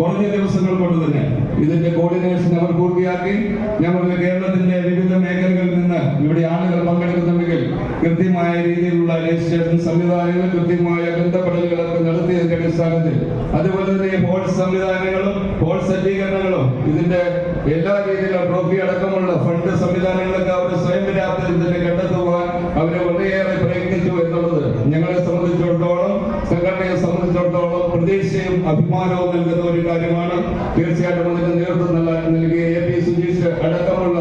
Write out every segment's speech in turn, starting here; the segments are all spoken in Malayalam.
കുറഞ്ഞ ദിവസങ്ങൾ കൊണ്ട് തന്നെ ഇതിന്റെ കോർഡിനേഷൻ അവർ പൂർത്തിയാക്കി. ഞങ്ങളുടെ കേരളത്തിന്റെ വിവിധ മേഖലകളിൽ നിന്ന് ഇവിടെ ആളുകൾ പങ്കെടുക്കുന്നുണ്ടെങ്കിൽ കൃത്യമായ രീതിയിലുള്ള രജിസ്ട്രേഷൻ സംവിധാനങ്ങൾ കൃത്യമായ ബന്ധപ്പെടലുകളൊക്കെ നടത്തിയതിന്റെ അടിസ്ഥാനത്തിൽ അതുപോലെ തന്നെ ഹോൾ സംവിധാനങ്ങളും ഹോൾ സജ്ജീകരണങ്ങളും ഇതിന്റെ എല്ലാ രീതിയിലുള്ള ട്രോഫി അടക്കമുള്ള ഫണ്ട് സംവിധാനങ്ങളൊക്കെ അവർ സ്വയം പര്യാപ്തത്തിൽ തന്നെ കണ്ടെത്തുവാൻ അവരെ വളരെയേറെ പ്രയത്നിച്ചു എന്നുള്ളത് ഞങ്ങളെ സംബന്ധിച്ചിടത്തോളം സംബന്ധിച്ചിടത്തോളം പ്രതീക്ഷയും അഭിമാനവും നൽകുന്ന ഒരു കാര്യമാണ്. തീർച്ചയായിട്ടും അതിന് നേതൃത്വം നൽകിയ എ പി സുജീഷ് അടക്കമുള്ള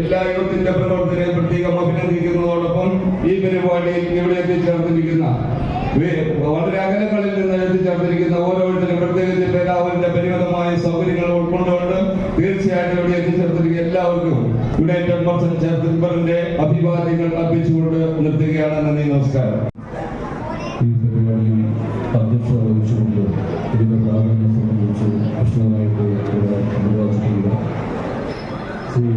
എല്ലാ യൂത്തിന്റെ പ്രവർത്തനയെ പ്രത്യേകം അഭിനന്ദിക്കുന്നതോടൊപ്പം ഈ പരിപാടിയിൽ ഇവിടെ എത്തിച്ചേർന്നിരിക്കുന്ന വളരെ അകലങ്ങളിൽ നിന്ന് എത്തിച്ചേർന്നിരിക്കുന്ന ഓരോരുത്തരും പ്രത്യേകിച്ച് പേരാവലിന്റെ പരിമിതമായ സൗകര്യങ്ങൾ ഉൾക്കൊണ്ടുകൊണ്ട് തീർച്ചയായിട്ടും ഇവിടെ എത്തിച്ചേർത്തിരിക്കുന്ന എല്ലാവർക്കും യുണൈറ്റഡ് മർച്ചന്റ് ചേർത്തിൻബറിന്റെ അഭിവാദ്യങ്ങൾ അർപ്പിച്ചുകൊണ്ട് നിർത്തുകയാണ്. നന്ദി നമസ്കാരം. ഈ പരിപാടിയിൽ അധ്യക്ഷത വഹിച്ചുകൊണ്ട് ഇതിന്റെ പ്രാധാന്യം സംബന്ധിച്ച് വിശദമായിട്ട് ഇവിടെ നിർവഹിച്ചിട്ടുള്ള ശ്രീ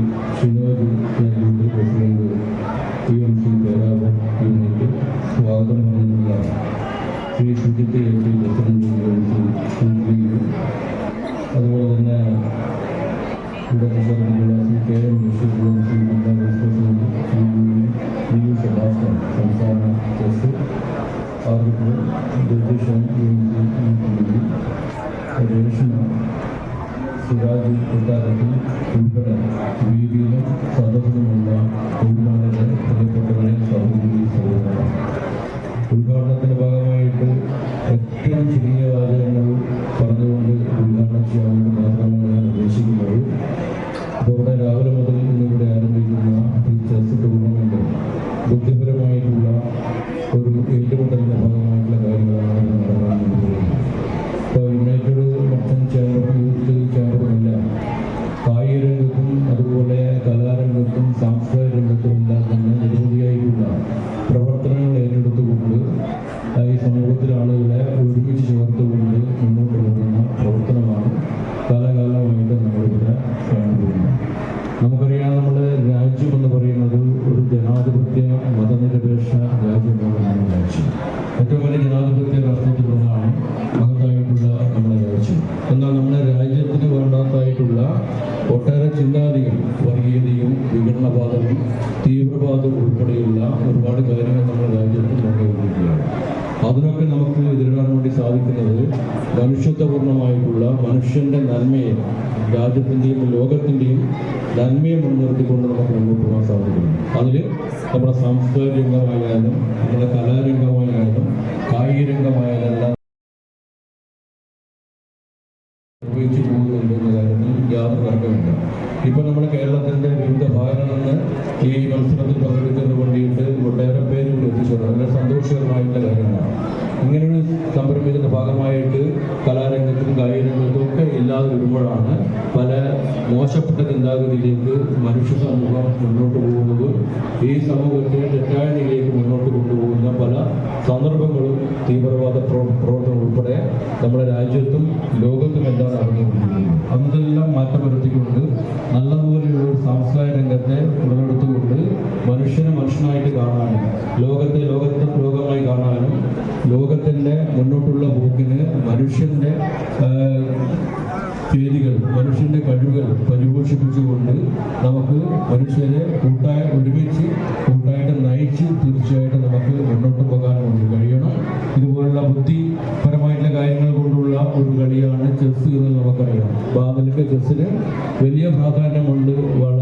ബ്രിട്ടീഷ് കമ്മിറ്റി രേഷ്മ സിറാജ് കൊട്ടാരത്തിൽ ഉൾപ്പെടെ വീതിയിലും സദസ്സിലുമുള്ള തൊഴിലാളികളെ പ്രിയപ്പെട്ടവരെ സഹോദരി സഹോദരൻ ഉദ്ഘാടനത്തിന്റെ ഭാഗമായിട്ട് ഏറ്റവും ചെറിയ വാചകങ്ങൾ പറഞ്ഞുകൊണ്ട് ഉദ്ഘാടനം ചെയ്യാമെന്ന് ലോകത്തിന്റെയും നന്മയെ മുൻനിർത്തിക്കൊണ്ട് നമുക്ക് മുന്നോട്ട് പോകാൻ സാധിക്കുന്നു. അതിൽ നമ്മുടെ സാംസ്കാരിക രംഗമായാലും നമ്മുടെ കലാരംഗമായാലും കായിക രംഗമായാലും എല്ലാം ഉപയോഗിച്ച് പോകുന്നുണ്ട് എന്ന കാര്യത്തിൽ യാതൊരു തർക്കമില്ല ഇപ്പൊ നമ്മുടെ കേരളത്തിന്റെ വിവിധ ഭാഗങ്ങളിൽ നിന്ന് ഈ മത്സരത്തിൽ പങ്കെടുക്കുന്നതിന് വേണ്ടിയിട്ട് ഒട്ടേറെ പേര് ഇവിടെ എത്തിച്ചേർന്നു വളരെ സന്തോഷകരമായിട്ടുള്ള കാര്യങ്ങളാണ് ഇങ്ങനെയൊരു സംരംഭത്തിന്റെ ഭാഗമായിട്ട് കലാരംഗത്തും കായിക രംഗത്തും ഒക്കെ ഇല്ലാതെ വരുമ്പോഴാണ് പല മോശപ്പെട്ട ചിന്താഗതിയിലേക്ക് മനുഷ്യ സമൂഹം മുന്നോട്ട് പോകുന്നത് ഈ സമൂഹത്തെ തെറ്റായ നിലയിലേക്ക് മുന്നോട്ട് കൊണ്ടുപോകുന്ന പല സന്ദർഭങ്ങളും തീവ്രവാദ പ്രവ- പ്രവർത്തനം ഉൾപ്പെടെ നമ്മുടെ രാജ്യത്തും ലോകത്തും എല്ലാം നടന്നുകൊണ്ടിരിക്കുന്നത്. അതെല്ലാം മാറ്റം വരുത്തിക്കൊണ്ട് നല്ലതുപോലെയുള്ള ഒരു സാംസ്കാരിക രംഗത്തെ ഉടലെടുത്തുകൊണ്ട് മനുഷ്യനെ മനുഷ്യനായിട്ട് കാണാനും ലോകത്തെ ലോകത്തെ ലോകമായി കാണാനും ലോകത്തിന്റെ മുന്നോട്ടുള്ള പോക്കിന് മനുഷ്യന്റെ ചെയ്തികൾ മനുഷ്യന്റെ കഴിവുകൾ പരിപോഷിപ്പിച്ചുകൊണ്ട് നമുക്ക് മനുഷ്യരെ കൂട്ടായ ഒരുമിച്ച് കൂട്ടായിട്ട് നയിച്ച് തീർച്ചയായിട്ടും നമുക്ക് മുന്നോട്ട് പോകാൻ കഴിയണം. ഇതുപോലുള്ള ബുദ്ധിപരമായിട്ടുള്ള കാര്യങ്ങൾ കൊണ്ടുള്ള ഒരു കളിയാണ് ചെസ് എന്ന് നമുക്കറിയാം. ബാബലിന്റെ ചെസ്സിന് വലിയ പ്രാധാന്യമുണ്ട് വളരെ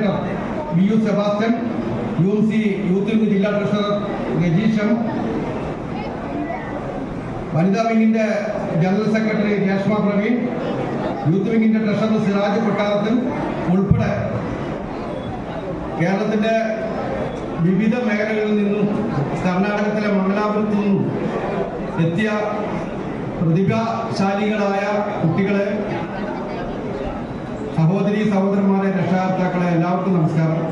ആംബുലേറ്റർ V U Sebastian U M C youth wing ജില്ലാ ട്രഷറർ രജീഷ് വനിതാ വിംഗിന്റെ general secretary Reshma Praveen youth വിംഗിന്റെ treasurer Siraj കൊട്ടാരത്തിൽ ഉൾപ്പെടെ കേരളത്തിന്റെ വിവിധ മേഖലകളിൽ നിന്നും കർണാടകത്തിലെ മംഗലാപുരത്തു നിന്നും എത്തിയ പ്രതിഭാശാലികളായ കുട്ടികളെ സഹോദരി സഹോദരന്മാരെ രക്ഷാകർത്താക്കളെ എല്ലാവർക്കും നമസ്കാരം.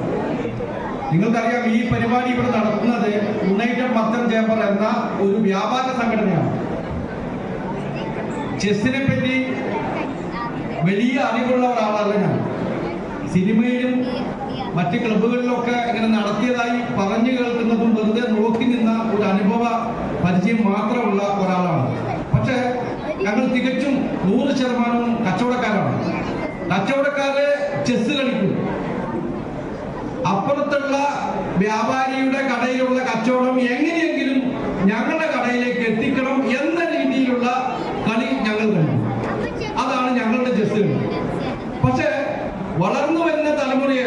നിങ്ങൾക്കറിയാം ഈ പരിപാടി ഇവിടെ നടത്തുന്നത് യുണൈറ്റഡ് മസ്റ്റർ ചേംബർ എന്ന ഒരു വ്യാപാര സംഘടനയാണ്. ചെസ്സിനെ പറ്റി വലിയ അറിവുള്ള ഒരാളല്ല ഞാൻ. സിനിമയിലും മറ്റ് ക്ലബുകളിലൊക്കെ ഇങ്ങനെ നടത്തിയതായി പറഞ്ഞു കേൾക്കുന്നതും വെറുതെ നോക്കി നിന്ന ഒരു അനുഭവ പരിചയം മാത്രമുള്ള ഒരാളാണ് പക്ഷേ ഞങ്ങൾ തികച്ചും നൂറ് ശതമാനവും കച്ചവടക്കാരാണ് കച്ചവടക്കാര് ചെസ് കളിക്കും. അപ്പുറത്തുള്ള വ്യാപാരിയുടെ കടയിലുള്ള കച്ചവടം എങ്ങനെയെങ്കിലും ഞങ്ങളുടെ കടയിലേക്ക് എത്തിക്കണം എന്ന രീതിയിലുള്ള കളി ഞങ്ങൾ കളിക്കും. അതാണ് ഞങ്ങളുടെ ചെസ് കളി. പക്ഷെ വളർന്നു വരുന്ന തലമുറയെ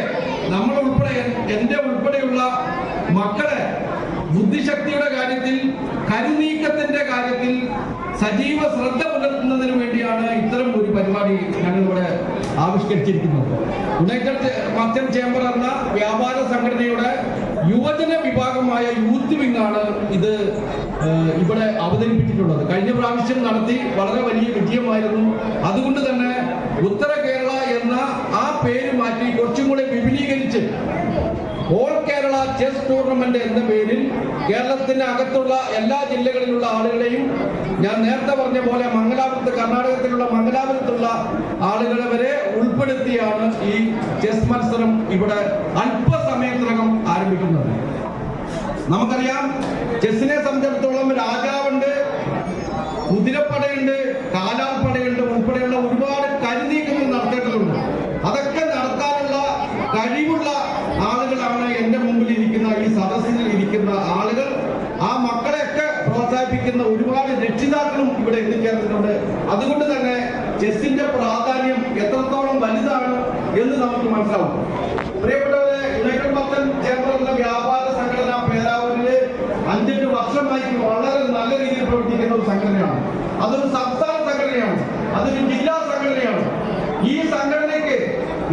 നമ്മൾ ഉൾപ്പെടെ ഉൾപ്പെടെയുള്ള മക്കളെ ബുദ്ധിശക്തിയുടെ കാര്യത്തിൽ കരുനീക്കത്തിന്റെ കാര്യത്തിൽ സജീവ ശ്രദ്ധ പുലർത്തുന്നതിന് വേണ്ടിയാണ് ഇത്തരം ഒരു പരിപാടി ഞങ്ങളിവിടെ ആവിഷ്കരിച്ചിരിക്കുന്നത്. യുണൈറ്റഡ് മർച്ചന്റ് ചേംബർ എന്ന വ്യാപാര സംഘടനയുടെ യുവജന വിഭാഗമായ യൂത്ത് വിങ്ങാണ് ഇത് ഇവിടെ അവതരിപ്പിച്ചിട്ടുള്ളത്. കഴിഞ്ഞ പ്രാവശ്യം നടത്തി വളരെ വലിയ വിജയമായിരുന്നു. അതുകൊണ്ട് തന്നെ ഉത്തര കേരള എന്ന ആ പേര് മാറ്റി കുറച്ചും കൂടെ വിപുലീകരിച്ച് ഓൾ കേരള ചെസ് ടൂർണമെന്റ് എന്ന പേരിൽ കേരളത്തിന്റെ അകത്തുള്ള എല്ലാ ജില്ലകളിലുള്ള ആളുകളെയും ഞാൻ നേരത്തെ പറഞ്ഞ പോലെ മംഗലാപുരത്ത് കർണാടകത്തിലുള്ള മംഗലാപുരത്തുള്ള ആളുകളെ വരെ ഉൾപ്പെടുത്തിയാണ് ഈ ചെസ് മത്സരം ഇവിടെ അല്പസമയത്തിനകം ആരംഭിക്കുന്നത്. നമുക്കറിയാം ചെസ്സിനെ സംബന്ധിച്ചിടത്തോളം പ്രോത്സാഹിപ്പിക്കുന്ന ഒരുപാട് രക്ഷിതാക്കളും ഇവിടെ എത്തിച്ചേർന്നിട്ടുണ്ട് അതുകൊണ്ട് തന്നെ ചെസ്സിന്റെ പ്രാധാന്യം എത്രത്തോളം വലുതാണ് എന്ന് നമുക്ക് മനസ്സിലാവും. പ്രിയപ്പെട്ടവരെ യുണൈറ്റഡ് ചേംബർ എന്ന വ്യാപാര സംഘടന പേരാവൂരിൽ അഞ്ചെട്ട് വർഷമായി വളരെ നല്ല രീതിയിൽ പ്രവർത്തിക്കുന്ന ഒരു സംഘടനയാണ്. അതൊരു സംസ്ഥാന സംഘടനയാണ്. അതൊരു ജില്ലാ സംഘടനയാണ് ഈ സംഘടനയ്ക്ക്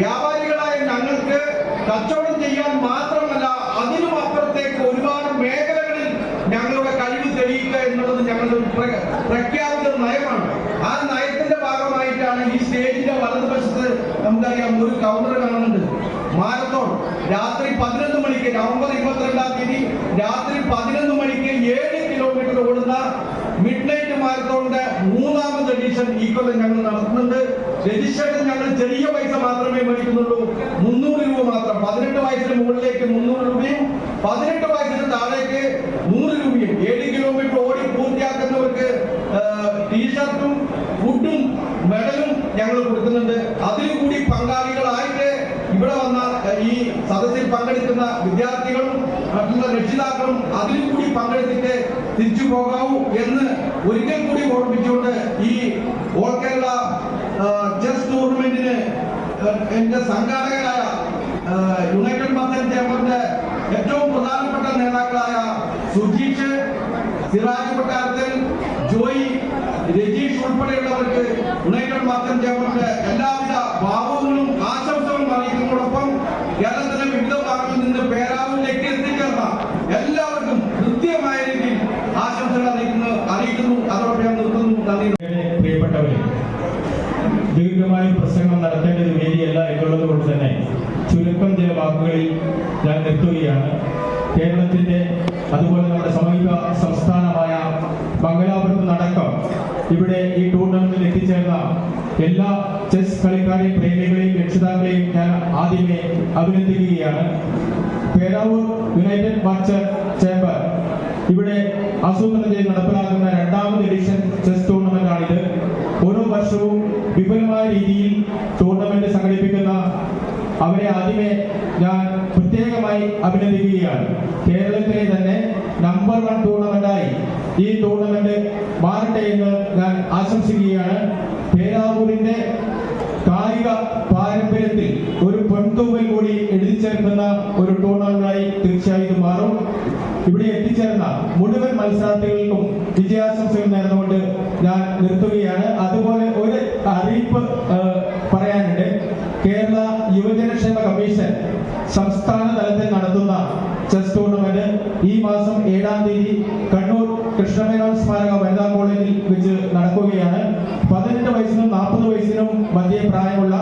വ്യാപാരികളായ ഞങ്ങൾക്ക് കച്ചവടം ചെയ്യാൻ മാത്രമല്ല അതിനും അപ്പുറത്തേക്ക് ഒരുപാട് മേഖലകളിൽ ഞങ്ങളുടെ കഴിവ് തെളിയിക്കുക എന്നുള്ളത് പ്രഖ്യാപിത നയമാണ്. ആ നയത്തിന്റെ ഭാഗമായിട്ടാണ് ഈ സ്റ്റേജിന്റെ വലതുവശത്ത് നമുക്കറിയാം ഒരു കൗണ്ടർ കാണുന്നുണ്ട്. മാരത്തോൺ രാത്രി പതിനൊന്ന് മണിക്ക് നവംബർ ഇരുപത്തിരണ്ടാം തീയതി രാത്രി പതിനൊന്ന് മണിക്ക് ഏഴ് കിലോമീറ്റർ ഓടുന്ന മിഡ് നൈറ്റ് മാരത്തോണിന്റെ മൂന്നാമത് എഡിഷൻ ഈ കൊല്ലം ഞങ്ങൾ നടത്തുന്നുണ്ട്. രജിസ്ട്രേഷൻ ഞങ്ങൾ ചെറിയ പൈസ മാത്രമേ മേടിക്കുന്നുള്ളൂ മുന്നൂറ് രൂപ മാത്രം. പതിനെട്ട് വയസ്സിന് മുകളിലേക്ക് മുന്നൂറ് രൂപയും പതിനെട്ട് വയസ്സിന് താഴേക്ക് നൂറ് രൂപയും ഏഴ് കിലോമീറ്റർ ഓടി പൂർത്തിയാക്കുന്നവർക്ക് ടീഷർട്ടും ഫുഡും മെഡലും ഞങ്ങൾ കൊടുക്കുന്നുണ്ട് അതിൽ കൂടി പങ്കാളികളായിട്ട് ഇവിടെ വന്ന ഈ സദസ്സിൽ പങ്കെടുക്കുന്ന വിദ്യാർത്ഥികളും മറ്റുള്ള രക്ഷിതാക്കളും അതിൽ കൂടി പങ്കെടുത്തിട്ട് തിരിച്ചു പോകാവൂ എന്ന് ഒരിക്കൽ കൂടി ഓർമ്മിച്ചുകൊണ്ട് ഈ ഓൾ കേരള ചെസ് ടൂർണമെന്റിന് എന്റെ സംഘാടകരായ യുണൈറ്റഡ് മസൻ ചേമ്പറിന്റെ ഏറ്റവും പ്രധാനപ്പെട്ട നേതാക്കളായ സുജീഷ് സിറാജ് കൊട്ടാരത്തിൽ ജോയി രജീഷ് ഉൾപ്പെടെയുള്ളവർക്ക് യുണൈറ്റഡ് മസൻ ചേമ്പറിന്റെ എല്ലാവിധ ഭാവങ്ങളും സാഹിബിനോടൊപ്പം കേരളത്തിലെ വിവിധ ഭാഗങ്ങളിൽ നിന്ന് പേരാവിലേക്ക് എത്തിച്ചേർന്ന എല്ലാവർക്കും കൃത്യമായ രീതിയിൽ ആശംസകൾ അറിയിക്കുന്നു അറിയിക്കുന്നു. അതോടെ ഞാൻ നിർത്തുന്നു. നന്ദി. പ്രിയപ്പെട്ടവരെ ദീർഘമായ പ്രസംഗം നടത്തേണ്ട ഒരു വേദിയല്ല എന്നുള്ളത് കൊണ്ട് തന്നെ ചുരുക്കം ചില വാക്കുകളിൽ ഞാൻ നിർത്തുകയാണ്. കേരളത്തിന്റെ അതുപോലെ നമ്മുടെ സമീപ സംസ്ഥാനമായ മംഗലാപുരത്ത് നടക്കം ഇവിടെ ഈ ടൂർണമെന്റിൽ എത്തിച്ചേർന്ന എല്ലാ ചെസ് കളിക്കാരെയും പ്രേമികളെയും രക്ഷിതാക്കളെയും ഞാൻ ആദ്യമേ അഭിനന്ദിക്കുകയാണ്. Peravoor united merchant chamber. ഇവിടെ ആസൂത്രണം ചെയ്ത് നടപ്പിലാക്കുന്ന രണ്ടാമത് എഡിഷൻ ചെസ് ടൂർണമെന്റ് ആണിത്. ഓരോ വർഷവും വിപുലമായ രീതിയിൽ ടൂർണമെന്റ് സംഘടിപ്പിക്കുന്ന അവരെ ആദ്യമേ ഞാൻ പ്രത്യേകമായി അഭിനന്ദിക്കുകയാണ്. കേരളത്തിലെ തന്നെ നമ്പർ വൺ ടൂർണമെന്റായി ഈ ടൂർണമെന്റ് മാറട്ടെ എന്ന് ഞാൻ ആശംസിക്കുകയാണ്. പേരാവൂരിന്റെ കായിക പാരമ്പര്യത്തിൽ ഒരു പൊൻതൂവൽ കൂടി എഴുതി ചേർക്കുന്ന ഒരു ടൂർണമെന്റായി തീർച്ചയായും ഇത് മാറും. ഇവിടെ എത്തിച്ചേർന്ന മുഴുവൻ മത്സരാർത്ഥികൾക്കും വിജയാശംസകൾ നേർന്നുകൊണ്ട് ഞാൻ നിർത്തുകയാണ്. അതുപോലെ ഒരു അറിയിപ്പ് പറയാനുണ്ട്. കേരള യുവജനക്ഷേമ കമ്മീഷൻ സംസ്ഥാന തലത്തിൽ നടത്തുന്ന ചെസ് ടൂർണമെന്റ് ഈ മാസം ഏഴാം തീയതി കൃഷ്ണമേനോൻ സ്മാരക വനിതാ കോളേജിൽ വെച്ച് നടക്കുകയാണ്. പതിനെട്ട് വയസ്സിനും നാൽപ്പത് വയസ്സിനും മധ്യേ പ്രായമുള്ള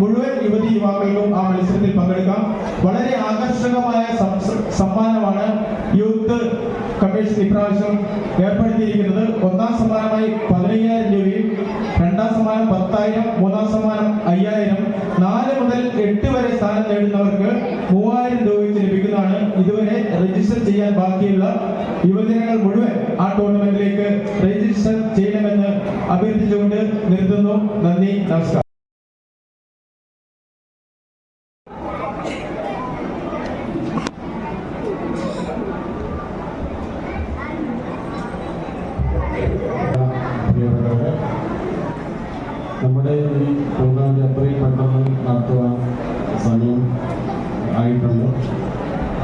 മുഴുവൻ യുവതി യുവാക്കൾക്കും ആ മത്സരത്തിൽ പങ്കെടുക്കാം. വളരെ ആകർഷകമായ സമ്മാനമാണ് യൂത്ത് കമ്മീഷൻ ഇപ്രാവശ്യം ഏർപ്പെടുത്തിയിരിക്കുന്നത് ഒന്നാം സമ്മാനമായി പതിനയ്യായിരം രൂപയും രണ്ടാം സമ്മാനം പത്തായിരം മൂന്നാം സമ്മാനം അയ്യായിരം നാല് മുതൽ എട്ട് വരെ സ്ഥാനം നേടുന്നവർക്ക് മൂവായിരം രൂപ വെച്ച് ലഭിക്കുന്നതാണ് ഇതുവരെ രജിസ്റ്റർ ചെയ്യാൻ ബാക്കിയുള്ള യുവജനങ്ങൾ മുഴുവൻ ആ ടൂർണമെന്റിലേക്ക് രജിസ്റ്റർ ചെയ്യണമെന്ന് അഭ്യർത്ഥിച്ചുകൊണ്ട് നിർത്തുന്നു. നന്ദി നമസ്കാരം. ആയിട്ടുണ്ട്.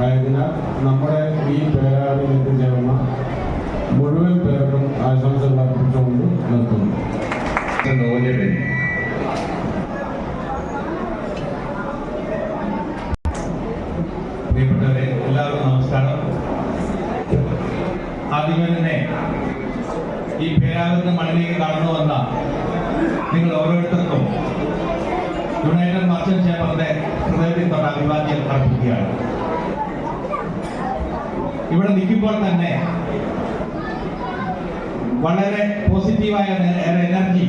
ആയതിനാൽ നമ്മുടെ ഈ പേരാടിൽ ചേർന്ന മുഴുവൻ പേർക്കും ആശംസകൾ അർപ്പിച്ചുകൊണ്ട് നിർത്തുന്നു. പ്രിയപ്പെട്ടവരെ എല്ലാവർക്കും നമസ്കാരം. ആദ്യമേ തന്നെ ഈ പേരാകുന്ന മണ്ണിലേക്ക് കടന്നു വന്ന നിങ്ങൾ ഓരോരുത്തർക്കും ഹൃദയത്തിൽ തൊട്ട് ഇവിടെ നിൽക്കുമ്പോൾ തന്നെ വളരെ പോസിറ്റീവായ എനർജി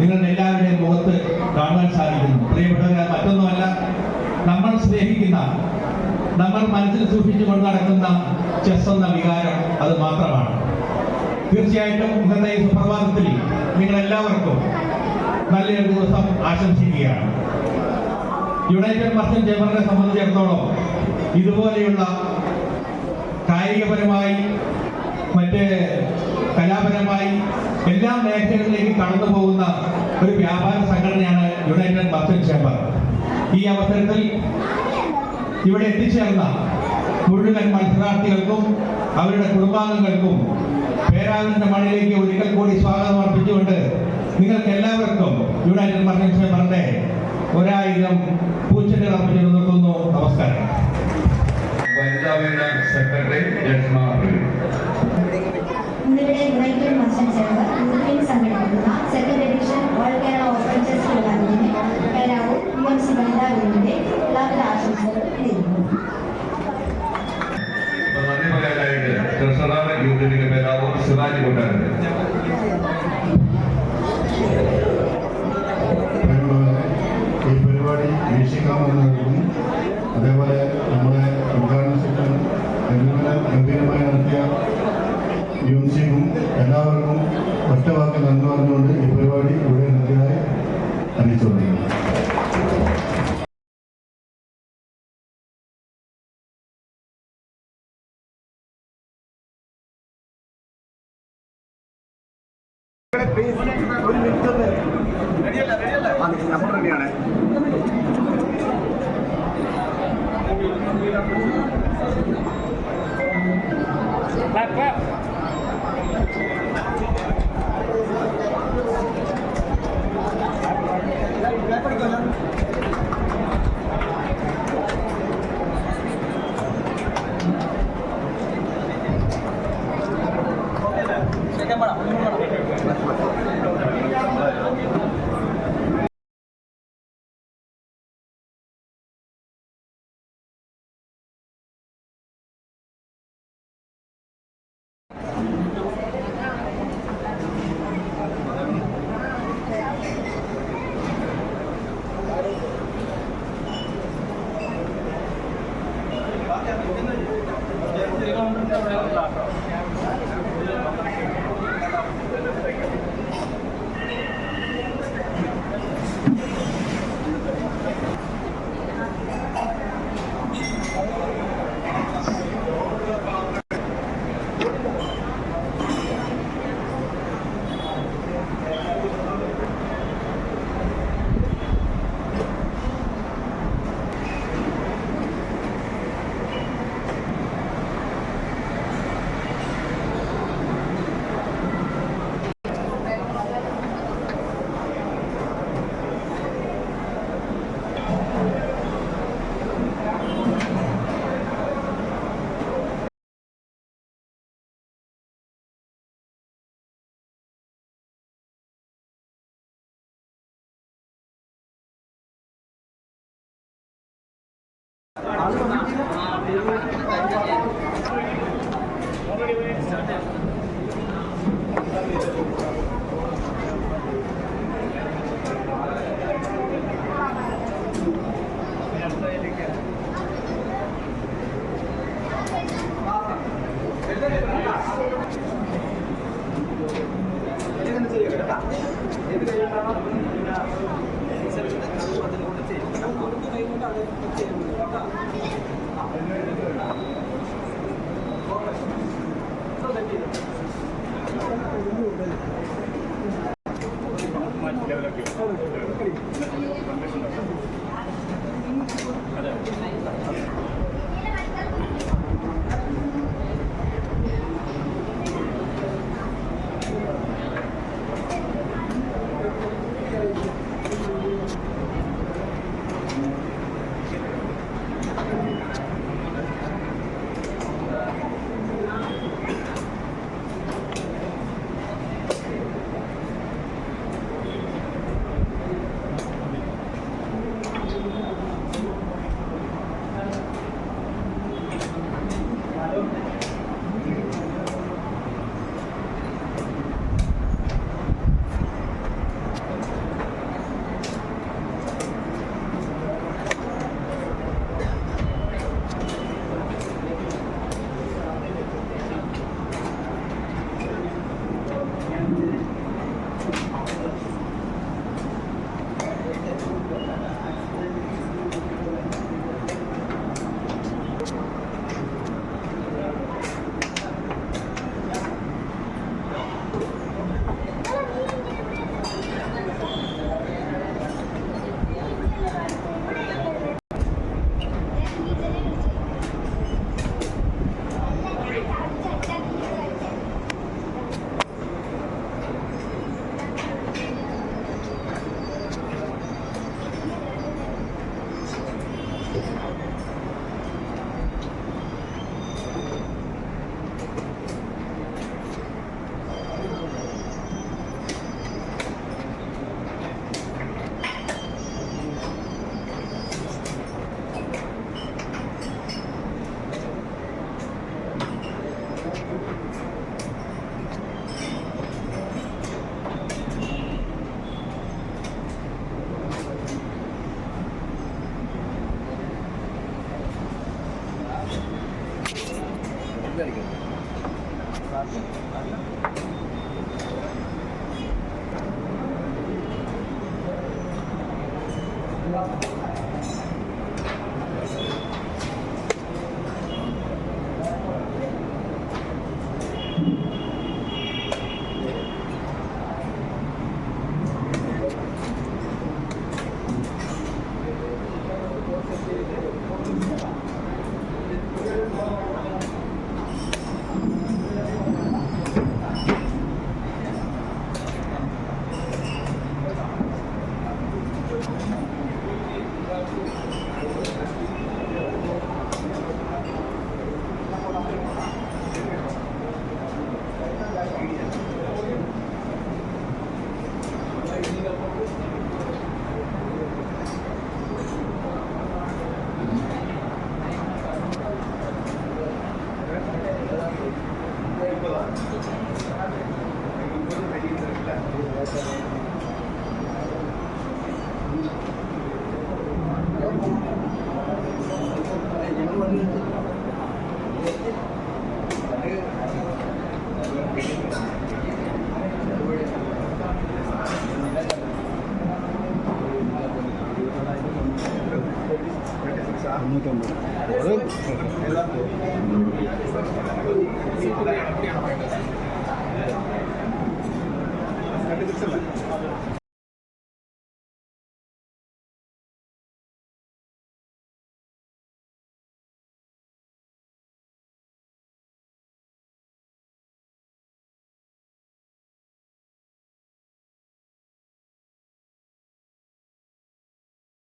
നിങ്ങളുടെ എല്ലാവരുടെയും മുഖത്ത് കാണാൻ സാധിക്കുന്നു. പ്രിയപ്പെട്ടവരെ മറ്റൊന്നുമല്ല നമ്മൾ സ്നേഹിക്കുന്ന നമ്മൾ മനസ്സിൽ സൂക്ഷിച്ചു കൊണ്ട് നടക്കുന്ന ചെസ് എന്ന വികാരം അത് മാത്രമാണ്. തീർച്ചയായിട്ടും ഇന്നത്തെ ഈ സുപ്രഭാതത്തിൽ നിങ്ങൾ എല്ലാവർക്കും നല്ലൊരു ദിവസം ആശംസിക്കുകയാണ്. യുണൈറ്റഡ് മർച്ചന്റ് ചേംബറിനെ സംബന്ധിച്ചിടത്തോളം ഇതുപോലെയുള്ള കായികപരമായി മറ്റ് കലാപരമായി എല്ലാ മേഖലകളിലേക്കും കടന്നു പോകുന്ന ഒരു വ്യാപാര സംഘടനയാണ് യുണൈറ്റഡ് മർച്ചന്റ് ചേംബർ ഈ അവസരത്തിൽ ഇവിടെ എത്തിച്ചേർന്ന മുഴുവൻ മത്സരാർത്ഥികൾക്കും അവരുടെ കുടുംബാംഗങ്ങൾക്കും പേരാവിന്റെ മണിലേക്ക് ഒരിക്കൽ കൂടി സ്വാഗതം അർപ്പിച്ചുകൊണ്ട് നിങ്ങൾക്ക് എല്ലാവർക്കും യുണൈറ്റഡ് മർച്ചന്റ് ചേംബറിന്റെ ഒരായിരം പൂച്ചന്റെ കമ്പനി നിർത്തുന്നു നമസ്കാരം. വനിതാ സെക്രട്ടറി പ്രവീൺ ഇന്നിവിടെ യുണൈറ്റഡ് മർച്ചന്റ് ചേംബർ യൂണിയൻ സംഘടിപ്പിക്കുന്ന second edition all Kerala open chess ടൂർണമെന്റിന് Peravoor U M C വനിതാ എല്ലാവിധ നേരുന്നു. നന്ദി പറയാനായിട്ട് ട്രഷറർ ലീഗ് പേരാവൂർ സിറാജ് കൊട്ടാരത്ത് പ്രോത്സാഹനം അതേപോലെ നമ്മുടെ ഉദ്ഘാടന സെക്ഷൻ ഗംഭീരമായി നടത്തിയ യൂണിസിയും എല്ലാവർക്കും ഒറ്റവാക്ക് നന്ദി പറഞ്ഞുകൊണ്ട് ഈ പരിപാടി ഇവിടെ നൽകിയതായി അറിയിച്ചുകൊണ്ടിരിക്കുന്നു. നമ്മൾ റെഡിയാണ്